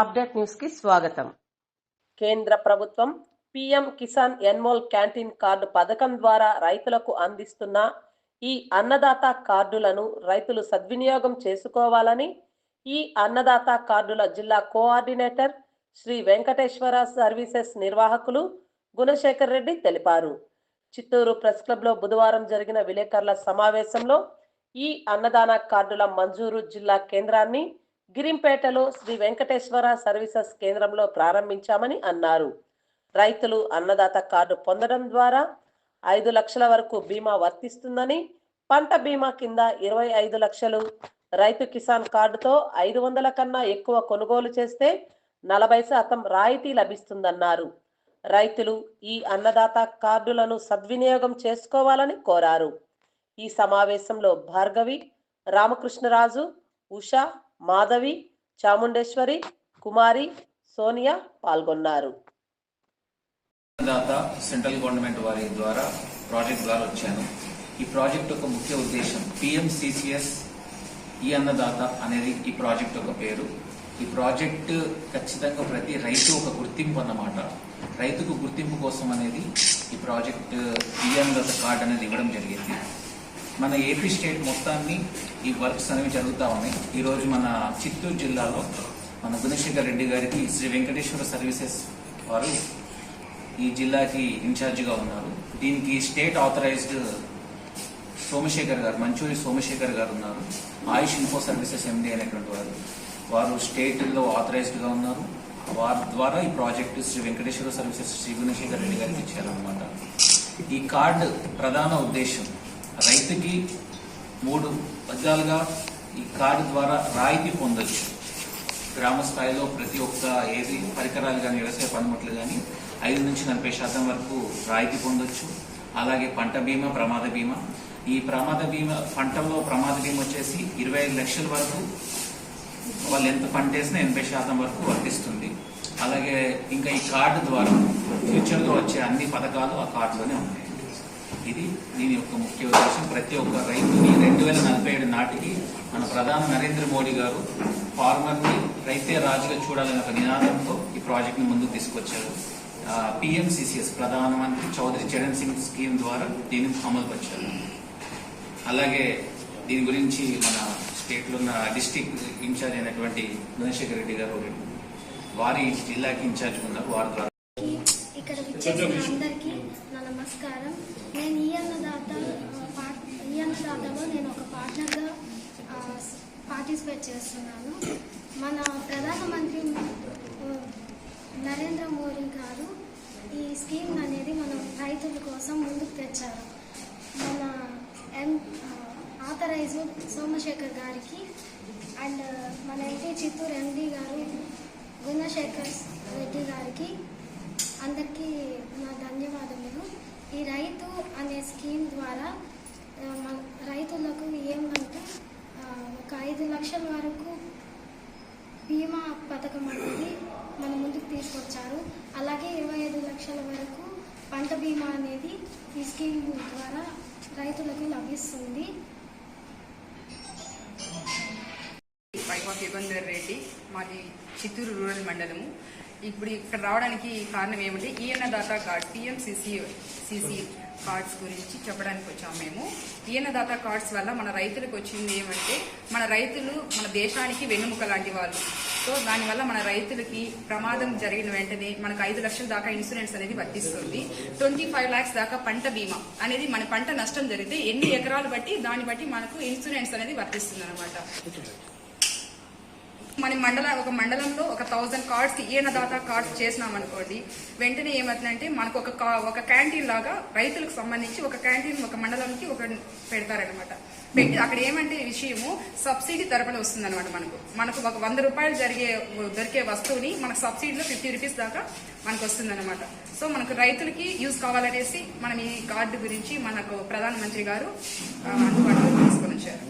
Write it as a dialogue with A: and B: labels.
A: Update న్యూస్కి స్వాగతం. కేంద్ర ప్రభుత్వం పిఎం కిసాన్ ఎన్మోల్ క్యాంటీన్ కార్డు పథకం ద్వారా రైతులకు అందిస్తున్న ఈ అన్నదాత కార్డులను రైతులు సద్వినియోగం చేసుకోవాలని ఈ అన్నదాత కార్డుల జిల్లా కోఆర్డినేటర్ శ్రీ వెంకటేశ్వర సర్వీసెస్ నిర్వాహకులు గుణశేఖర్ రెడ్డి తెలిపారు. చిత్తూరు ప్రెస్ క్లబ్లో బుధవారం జరిగిన విలేకరుల సమావేశంలో ఈ అన్నదాన కార్డుల మంజూరు జిల్లా కేంద్రాన్ని గిరింపేటలో శ్రీ వెంకటేశ్వర సర్వీసెస్ కేంద్రంలో ప్రారంభించామని అన్నారు. రైతులు అన్నదాత కార్డు పొందడం ద్వారా ఐదు లక్షల వరకు బీమా వర్తిస్తుందని పంట బీమా కింద ఇరవై ఐదు లక్షలు రైతు కిసాన్ కార్డుతో ఐదు వందల కన్నా ఎక్కువ కొనుగోలు చేస్తే నలభై శాతం రాయితీ లభిస్తుందన్నారు. రైతులు ఈ అన్నదాత కార్డులను సద్వినియోగం చేసుకోవాలని కోరారు. ఈ సమావేశంలో భార్గవి రామకృష్ణరాజు ఉషా మాధవి చాముండేశ్వరి కుమారి సోనియా పాల్గొన్నారు.
B: దాత సెంట్రల్ గవర్నమెంట్ వారి ద్వారా ప్రాజెక్ట్ ద్వారా వచ్చాను. ఈ ప్రాజెక్ట్ యొక్క ముఖ్య ఉద్దేశం పిఎంసిసిఎస్ ఈ అన్నదాత అనేది ఈ ప్రాజెక్ట్ యొక్క పేరు. ఈ ప్రాజెక్ట్ ఖచ్చితంగా ప్రతి రైతు ఒక గుర్తింపు అన్నమాట. రైతుకు గుర్తింపు కోసం అనేది ఈ ప్రాజెక్ట్ ఈ అన్నదాత కార్డ్ అనేది ఇవ్వడం జరిగింది. మన ఏపీ స్టేట్ మొత్తాన్ని ఈ వర్క్స్ అనేవి జరుగుతూ ఉన్నాయి. ఈరోజు మన చిత్తూరు జిల్లాలో మన గుణశేఖర్ రెడ్డి గారికి శ్రీ వెంకటేశ్వర సర్వీసెస్ వారు ఈ జిల్లాకి ఇన్ఛార్జిగా ఉన్నారు. దీనికి స్టేట్ ఆథరైజ్డ్ సోమశేఖర్ గారు మంచూరి సోమశేఖర్ గారు ఉన్నారు. ఆయుష్ ఇన్ఫో సర్వీసెస్ ఎండి అనేటువంటి వారు. వారు స్టేట్లో ఆథరైజ్డ్గా ఉన్నారు. వారి ద్వారా ఈ ప్రాజెక్టు శ్రీ వెంకటేశ్వర సర్వీసెస్ శ్రీ గుణశేఖర్ రెడ్డి గారికి ఇచ్చారనమాట ఈ కార్డు ప్రధాన ఉద్దేశం రైతుకి మూడు విధాలుగా ఈ కార్డు ద్వారా రాయితీ పొందొచ్చు. గ్రామ స్థాయిలో ప్రతి ఒక్క ఏది పరికరాలు కానీ వ్యవసాయ పనిముట్లు కానీ ఐదు నుంచి నలభై శాతం వరకు రాయితీ పొందొచ్చు. అలాగే పంట బీమా ప్రమాద బీమా. ఈ ప్రమాద బీమా పంటలో ప్రమాద బీమా వచ్చేసి ఇరవై ఐదు లక్షల వరకు వాళ్ళు ఎంత పంట వేసినా ఎనభై శాతం వరకు వర్తిస్తుంది. అలాగే ఇంకా ఈ కార్డు ద్వారా ఫ్యూచర్లో వచ్చే అన్ని పథకాలు ఆ కార్డులోనే ఉన్నాయి. ఇది దీని యొక్క ముఖ్య ఉద్దేశం. ప్రతి ఒక్క రైతుని రెండు వేల నలభై ఏడు నాటికి మన ప్రధాని నరేంద్ర మోడీ గారు ఫార్మర్ని రైతే రాజుగా చూడాలనే ఒక నినాదంతో ఈ ప్రాజెక్ట్ని ముందుకు తీసుకొచ్చారు. పిఎంసిసిఎస్ ప్రధానమంత్రి చౌదరి చరణ్ సింగ్ స్కీమ్ ద్వారా దీన్ని అమలుపరిచారు. అలాగే దీని గురించి మన స్టేట్లో ఉన్న డిస్టిక్ ఇన్ఛార్జ్ అయినటువంటి గుణశేఖర్ రెడ్డి గారు వారి జిల్లాకి ఇన్ఛార్జ్ ఉన్నారు. వారి ద్వారా
C: ఇక్కడ విచ్చేసిన అందరికీ నా నమస్కారం నేను ఈ అన్నదాత ఆ, పార్ట్ ఈ నేను ఒక పార్ట్నర్గా పార్టిసిపేట్ చేస్తున్నాను. మన ప్రధానమంత్రి నరేంద్ర మోడీ గారు ఈ స్కీమ్ అనేది మన రైతుల కోసం ముందుకు తెచ్చారు. మన ఎం ఆథరైజ్ సోమశేఖర్ గారికి అండ్ మన ఎంపీ చిత్తూరు ఎండి గారు గుణశేఖర్ రెడ్డి గారికి అందరికీ నా ధన్య ఈ రైతు అనే స్కీమ్ ద్వారా ఆ, మన రైతులకు ఏమంటే ఆ, ఒక ఐదు లక్షల వరకు బీమా పథకం అనేది మన ముందుకు తీసుకొచ్చారు. అలాగే ఇరవై ఐదు లక్షల వరకు పంట బీమా అనేది ఈ స్కీమ్ ద్వారా రైతులకు లభిస్తుంది.
D: వైభవ్ యుగంధర్ రెడ్డి మాది చిత్తూరు రూరల్ మండలము. ఇప్పుడు ఇక్కడ రావడానికి కారణం ఏమంటే? ఈఎన్ఎ Annadata card PMCC CC cards గురించి చెప్పడానికి వచ్చాము మేము. ఈఎన్ఎ దాతా కార్డ్స్ వల్ల మన రైతులకు వచ్చింది ఏమంటే మన రైతులు మన దేశానికి వెన్నుముక లాంటి వాళ్ళు. సో దానివల్ల మన రైతులకి ప్రమాదం జరిగిన వెంటనే మనకు ఐదు లక్షల దాకా ఇన్సూరెన్స్ అనేది వర్తిస్తుంది. ట్వంటీ ఫైవ్ ల్యాక్స్ దాకా పంట బీమా అనేది మన పంట నష్టం జరిగితే ఎన్ని ఎకరాలు బట్టి దాన్ని బట్టి మనకు ఇన్సూరెన్స్ అనేది వర్తిస్తుంది అనమాట మన మండల ఒక మండలంలో ఒక థౌజండ్ కార్డ్స్ ఈయన దాతా కార్డ్స్ చేసినాం అనుకోండి వెంటనే ఏమవుతుందంటే మనకు ఒక కా- ఒక క్యాంటీన్ లాగా రైతులకు సంబంధించి ఒక క్యాంటీన్ ఒక మండలంకి ఒక పెడతారనమాట పెట్టి అక్కడ ఏమంటే విషయము సబ్సిడీ తరపున వస్తుంది అనమాట మనకు. మనకు ఒక వంద రూపాయలు జరిగే దొరికే వస్తువుని మనకు సబ్సిడీలో ఫిఫ్టీ రూపీస్ దాకా మనకు వస్తుంది అనమాట సో మనకు రైతులకి యూజ్ కావాలనేసి మనం ఈ కార్డు గురించి మనకు ప్రధానమంత్రి గారు అందుబాటులో తీసుకొని వచ్చారు.